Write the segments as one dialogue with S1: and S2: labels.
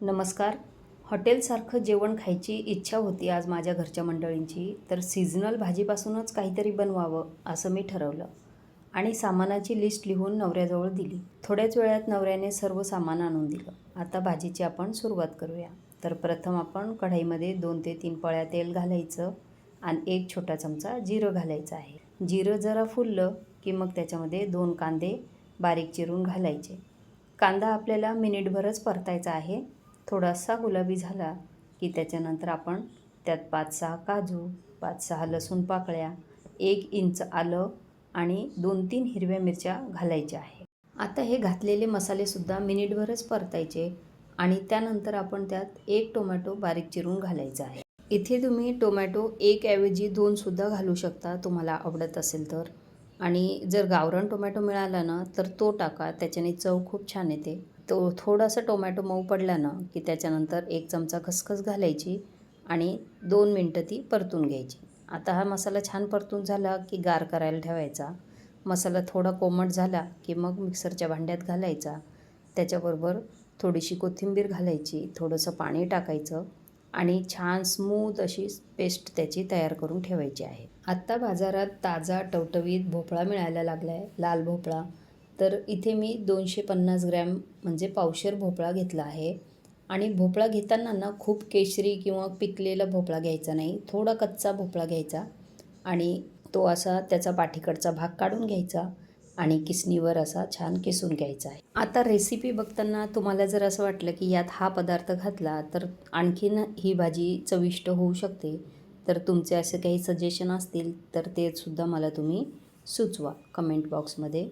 S1: नमस्कार. हॉटेलसारखं जेवण खायची इच्छा होती आज माझ्या घरच्या मंडळींची. तर सीझनल भाजीपासूनच काहीतरी बनवावं असं मी ठरवलं आणि सामानाची लिस्ट लिहून नवऱ्याजवळ दिली. थोड्याच वेळात नवऱ्याने सर्व सामान आणून दिलं. आता भाजीची आपण सुरुवात करूया. तर प्रथम आपण कढाईमध्ये दोन ते तीन पळ्या तेल घालायचं आणि एक छोटा चमचा जिरं घालायचं आहे. जिरं जरा फुललं की मग त्याच्यामध्ये दोन कांदे बारीक चिरून घालायचे. कांदा आपल्याला मिनिटभरच परतायचा आहे. थोडासा गुलाबी झाला की त्याच्यानंतर आपण त्यात पाच सहा काजू पाच सहा लसूण पाकळ्या एक इंच आलं आणि दोन तीन हिरव्या मिरच्या घालायच्या आहे. आता हे घातलेले मसालेसुद्धा मिनिटभरच परतायचे आणि त्यानंतर आपण त्यात एक टोमॅटो बारीक चिरून घालायचा आहे. इथे तुम्ही टोमॅटो एक ऐवजी दोनसुद्धा घालू शकता तुम्हाला आवडत असेल तर. आणि जर गावरान टोमॅटो मिळाला ना तर तो टाका त्याच्याने चव खूप छान येते. तो थोडासा टोमॅटो मऊ पडला ना की त्याच्यानंतर एक चमचा खसखस घालायची आणि दोन मिनटं ती परतून घ्यायची. आता हा मसाला छान परतून झाला की गार करायला ठेवायचा. मसाला थोडा कोमट झाला की मग मिक्सरच्या भांड्यात घालायचा. त्याच्याबरोबर थोडीशी कोथिंबीर घालायची थोडंसं पाणी टाकायचं आणि छान स्मूथ अशी पेस्ट त्याची तयार करून ठेवायची आहे. आत्ता बाजारात ताजा टवटवीत भोपळा मिळायला लागला आहे लाल भोपळा. तर इथे मी दोनशे पन्नास ग्रॅम म्हणजे पावशेर भोपळा घेतला आहे. आणि भोपळा घेताना ना खूप केशरी किंवा पिकलेला भोपळा घ्यायचा नाही. थोडा कच्चा भोपळा घ्यायचा आणि तो असा त्याचा पाठीकडचा भाग काढून घ्यायचा आणि किसणीवर असा छान किसून घ्यायचा आहे. आता रेसिपी बघताना तुम्हाला जर असं वाटलं की यात हा पदार्थ घातला तर आणखीन ही भाजी चविष्ट होऊ शकते. तर तुमचे असे काही सजेशन असतील तर ते सुद्धा मला तुम्ही सुचवा. कमेंट बॉक्समध्ये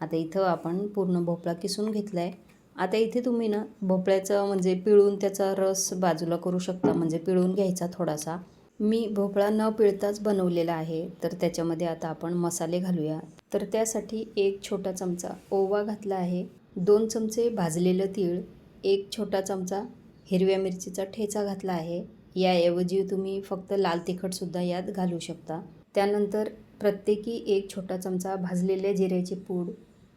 S1: आता इथं आपण पूर्ण भोपळा किसून घेतला आहे आता इथे तुम्ही ना भोपळ्याचं म्हणजे पिळून त्याचा रस बाजूला करू शकता म्हणजे पिळून घ्यायचा थोडासा. मी भोपळा न पिळताच बनवलेला आहे तर त्याच्यामध्ये आता आपण मसाले घालूया. तर त्यासाठी एक छोटा चमचा ओवा घातला आहे दोन चमचे भाजलेलं तीळ एक छोटा चमचा हिरव्या मिरचीचा ठेचा घातला आहे. याऐवजी तुम्ही फक्त लाल तिखटसुद्धा यात घालू शकता. त्यानंतर प्रत्येकी एक छोटा चमचा भाजलेल्या जिऱ्याची पूड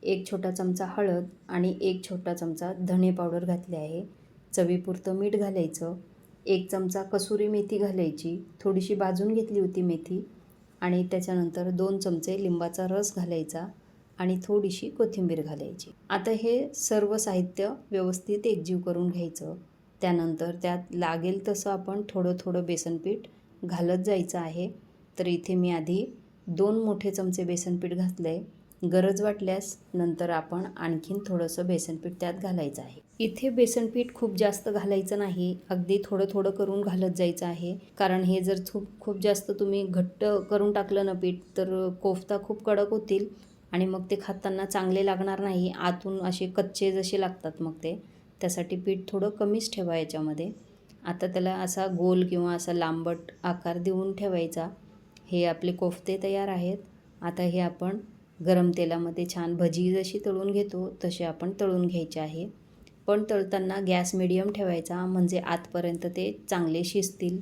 S1: एक छोटा चमचा हळद आणि एक छोटा चमचा धणे पावडर घातले आहे. चवीपुरतं मीठ घालायचं. एक चमचा कसुरी मेथी घालायची. थोडीशी भाजून घेतली होती मेथी आणि त्याच्यानंतर दोन चमचे लिंबाचा रस घालायचा आणि थोडीशी कोथिंबीर घालायची. आता हे सर्व साहित्य व्यवस्थित एकजीव करून घ्यायचं. त्यानंतर त्यात लागेल तसं आपण थोडं थोडं बेसनपीठ घालत जायचं आहे. तर इथे मी आधी दोन मोठे चमचे बेसनपीठ घातलं आहे गरज वाटल्यास नंतर आपण आणखीन थोडंसं बेसनपीठ त्यात घालायचं आहे. इथे बेसनपीठ खूप जास्त घालायचं नाही. अगदी थोडं थोडं करून घालत जायचं आहे. कारण हे जर खूप खूप जास्त तुम्ही घट्ट करून टाकलं ना पीठ तर कोफ्ता खूप कडक होतील आणि मग ते खाताना चांगले लागणार नाही. आतून असे कच्चे जसे लागतात मग ते. त्यासाठी पीठ थोडं कमीच ठेवा याच्यामध्ये. आता त्याला असा गोल किंवा असा लांबट आकार देऊन ठेवायचा. हे आपले कोफ्ते तयार आहेत. आता हे आपण गरम तेलामध्ये छान भजी जशी तळून घेतो तसे आपण तळून घ्यायचे आहे. पण तळताना गॅस मिडियम ठेवायचा म्हणजे आतपर्यंत ते चांगले शिजतील.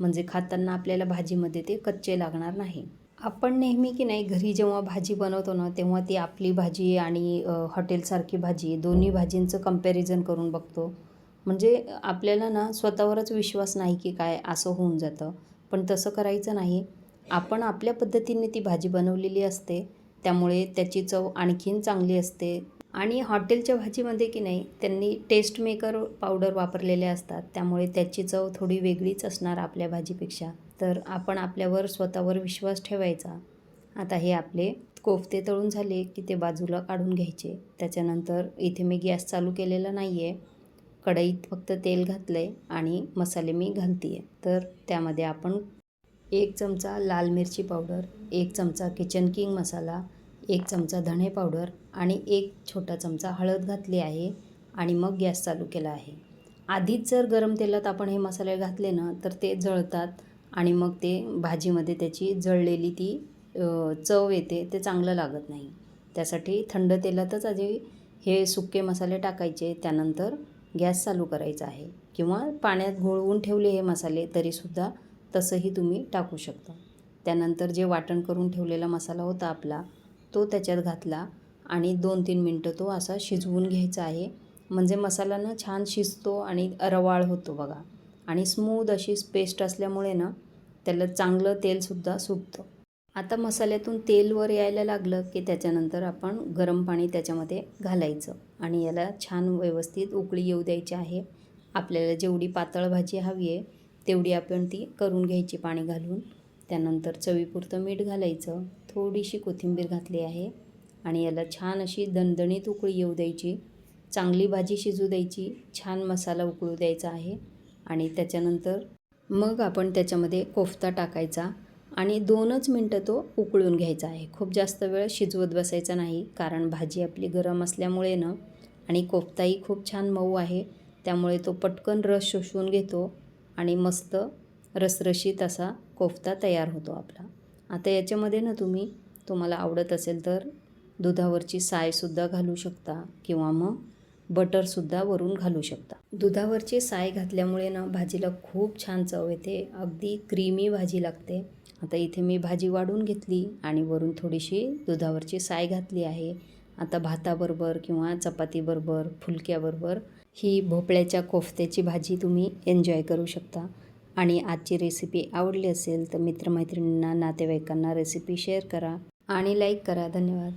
S1: म्हणजे खाताना आपल्याला भाजीमध्ये ते कच्चे लागणार नाही. आपण नेहमी की नाही घरी जेव्हा भाजी बनवतो ना तेव्हा ती आपली भाजी आणि हॉटेलसारखी भाजी दोन्ही भाजींचं कंपॅरिझन करून बघतो. म्हणजे आपल्याला ना स्वतःवरच विश्वास नाही की काय असं होऊन जातं. पण तसं करायचं नाही. आपण आपल्या पद्धतीने ती भाजी बनवलेली असते. त्यामुळे त्याची चव आणखीन चांगली असते. आणि हॉटेलच्या भाजीमध्ये की नाही त्यांनी टेस्ट मेकर पावडर वापरलेले असतात. त्यामुळे त्याची चव थोडी वेगळीच असणार आपल्या भाजीपेक्षा. तर आपण आपल्यावर स्वतःवर विश्वास ठेवायचा. आता हे आपले कोफते तळून झाले की ते बाजूला काढून घ्यायचे. त्याच्यानंतर इथे मी गॅस चालू केलेला नाही आहे कढईत फक्त तेल घातलं आहे आणि मसाले मी घालते आहे तर त्यामध्ये आपण एक चमचा लाल मिरची पावडर एक चमचा किचन किंग मसाला एक चमचा धणे पावडर आणि एक छोटा चमचा हळद घातली आहे आणि मग गॅस चालू केला आहे. आधीच जर गरम तेलात आपण हे मसाले घातले ना तर ते जळतात आणि मग ते भाजीमध्ये त्याची जळलेली ती चव येते ते चांगलं लागत नाही. त्यासाठी थंड तेलातच आधी हे सुके मसाले टाकायचे त्यानंतर गॅस चालू करायचा आहे. किंवा पाण्यात घोळवून ठेवले हे मसाले तरीसुद्धा तसंही तुम्ही टाकू शकता. त्यानंतर जे वाटण करून ठेवलेला मसाला होता आपला तो त्याच्यात घातला आणि दोन तीन मिनटं तो असा शिजवून घ्यायचा आहे. म्हणजे मसाला ना छान शिजतो आणि रवाळ होतो बघा. आणि स्मूद अशी पेस्ट असल्यामुळे ना त्याला चांगलं तेलसुद्धा सुटतं. आता मसाल्यातून तेल वर यायला लागलं की त्याच्यानंतर आपण गरम पाणी त्याच्यामध्ये घालायचं. आणि याला छान व्यवस्थित उकळी येऊ द्यायची आहे. आपल्याला जेवढी पातळ भाजी हवी आहे तेवढी आपण ती करून घ्यायची पाणी घालून. त्यानंतर चवीपुरतं मीठ घालायचं. थोडीशी कोथिंबीर घातली आहे आणि याला छान अशी दणदणीत उकळी येऊ द्यायची. चांगली भाजी शिजू द्यायची. छान मसाला उकळू द्यायचा आहे. आणि त्याच्यानंतर मग आपण त्याच्यामध्ये कोफ्ता टाकायचा आणि दोनच मिनटं तो उकळून घ्यायचा आहे. खूप जास्त वेळ शिजवत बसायचा नाही कारण भाजी आपली गरम असल्यामुळे ना आणि कोफ्ताही खूप छान मऊ आहे. त्यामुळे तो पटकन रस शोषून घेतो. आणि मस्त रसरशीत असा कोफ्ता तयार होतो आपला. आता याच्यामध्ये ना तुम्ही तुम्हाला आवडत असेल तर दुधावरची सायसुद्धा घालू शकता किंवा मग बटरसुद्धा वरून घालू शकता. दुधावरची साय घातल्यामुळे ना भाजीला खूप छान चव येते. अगदी क्रीमी भाजी लागते. आता इथे मी भाजी वाढून घेतली आणि वरून थोडीशी दुधावरची साय घातली आहे. आता भाताबरोबर किंवा चपातीबरोबर फुलक्याबरोबर ही भोपळ्याच्या कोफ्त्याची भाजी तुम्ही एन्जॉय करू शकता. आणि आजची रेसिपी आवडली असेल तर मित्रमैत्रिणींना नातेवाईकांना रेसिपी शेअर करा. आणि लाईक करा. धन्यवाद.